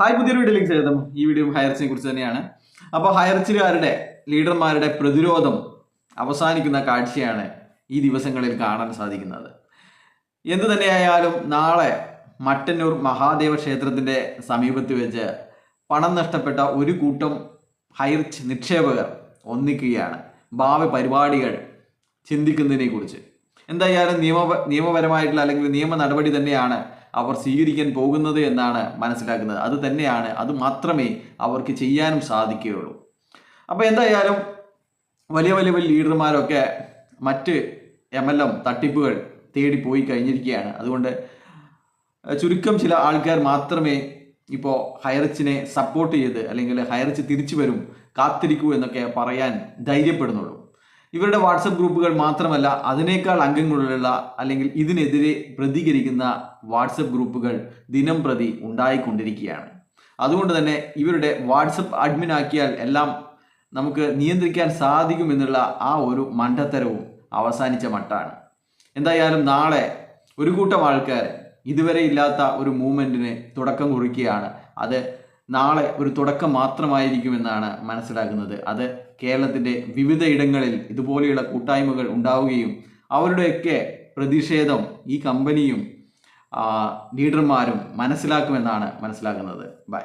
Hi പുതിയൊരു വീഡിയോയിലേക്ക് സ്വാഗതം. ഈ വീഡിയോ ഹയർച്ചിനെ കുറിച്ച് തന്നെയാണ്. അപ്പോൾ ഹയർച്ചിലുകാരുടെ ലീഡർമാരുടെ പ്രതിരോധം അവസാനിക്കുന്ന കാഴ്ചയാണ് ഈ ദിവസങ്ങളിൽ കാണാൻ സാധിക്കുന്നത്. എന്തു തന്നെയായാലും നാളെ മട്ടന്നൂർ മഹാദേവ ക്ഷേത്രത്തിന്റെ സമീപത്ത് വെച്ച് പണം നഷ്ടപ്പെട്ട ഒരു കൂട്ടം ഹയർച്ച് നിക്ഷേപകർ ഒന്നിക്കുകയാണ്. ഭാവി പരിപാടികൾ ചിന്തിക്കുന്നതിനെ കുറിച്ച് എന്തായാലും നിയമ നിയമപരമായിട്ടുള്ള അല്ലെങ്കിൽ നിയമ നടപടി തന്നെയാണ് അവർ സ്വീകരിക്കാൻ പോകുന്നത് എന്നാണ് മനസ്സിലാക്കുന്നത്. അത് തന്നെയാണ് അത് മാത്രമേ അവർക്ക് ചെയ്യാനും സാധിക്കുകയുള്ളൂ. അപ്പോൾ എന്തായാലും വലിയ വലിയ വലിയ ലീഡർമാരൊക്കെ മറ്റ് എം എൽ എം തട്ടിപ്പുകൾ തേടി പോയി കഴിഞ്ഞിരിക്കുകയാണ്. അതുകൊണ്ട് ചുരുക്കം ചില ആൾക്കാർ മാത്രമേ ഇപ്പോൾ ഹയറച്ചിനെ സപ്പോർട്ട് ചെയ്ത് അല്ലെങ്കിൽ ഹയറച്ച് തിരിച്ചു വരും കാത്തിരിക്കൂ എന്നൊക്കെ പറയാൻ ധൈര്യപ്പെടുന്നുള്ളൂ. ഇവരുടെ വാട്സപ്പ് ഗ്രൂപ്പുകൾ മാത്രമല്ല അതിനേക്കാൾ അംഗങ്ങളുള്ള അല്ലെങ്കിൽ ഇതിനെതിരെ പ്രതികരിക്കുന്ന വാട്സപ്പ് ഗ്രൂപ്പുകൾ ദിനം പ്രതി ഉണ്ടായിക്കൊണ്ടിരിക്കുകയാണ്. അതുകൊണ്ട് തന്നെ ഇവരുടെ വാട്സപ്പ് അഡ്മിൻ ആക്കിയാൽ എല്ലാം നമുക്ക് നിയന്ത്രിക്കാൻ സാധിക്കുമെന്നുള്ള ആ ഒരു മണ്ടത്തരവും അവസാനിച്ച മട്ടാണ്. എന്തായാലും നാളെ ഒരു കൂട്ടം ആൾക്കാർ ഇതുവരെ ഇല്ലാത്ത ഒരു മൂവ്മെന്റിന് തുടക്കം കുറിക്കുകയാണ്. അത് നാളെ ഒരു തുടക്കം മാത്രമായിരിക്കുമെന്നാണ് മനസ്സിലാക്കുന്നത്. അത് കേരളത്തിന്റെ വിവിധ ഇടങ്ങളിൽ ഇതുപോലെയുള്ള കൂട്ടായ്മകൾ ഉണ്ടാവുകയും അവരുടെയൊക്കെ പ്രതിഷേധം ഈ കമ്പനിയും ലീഡർമാരും മനസ്സിലാക്കുമെന്നാണ് മനസ്സിലാക്കുന്നത്. ബൈ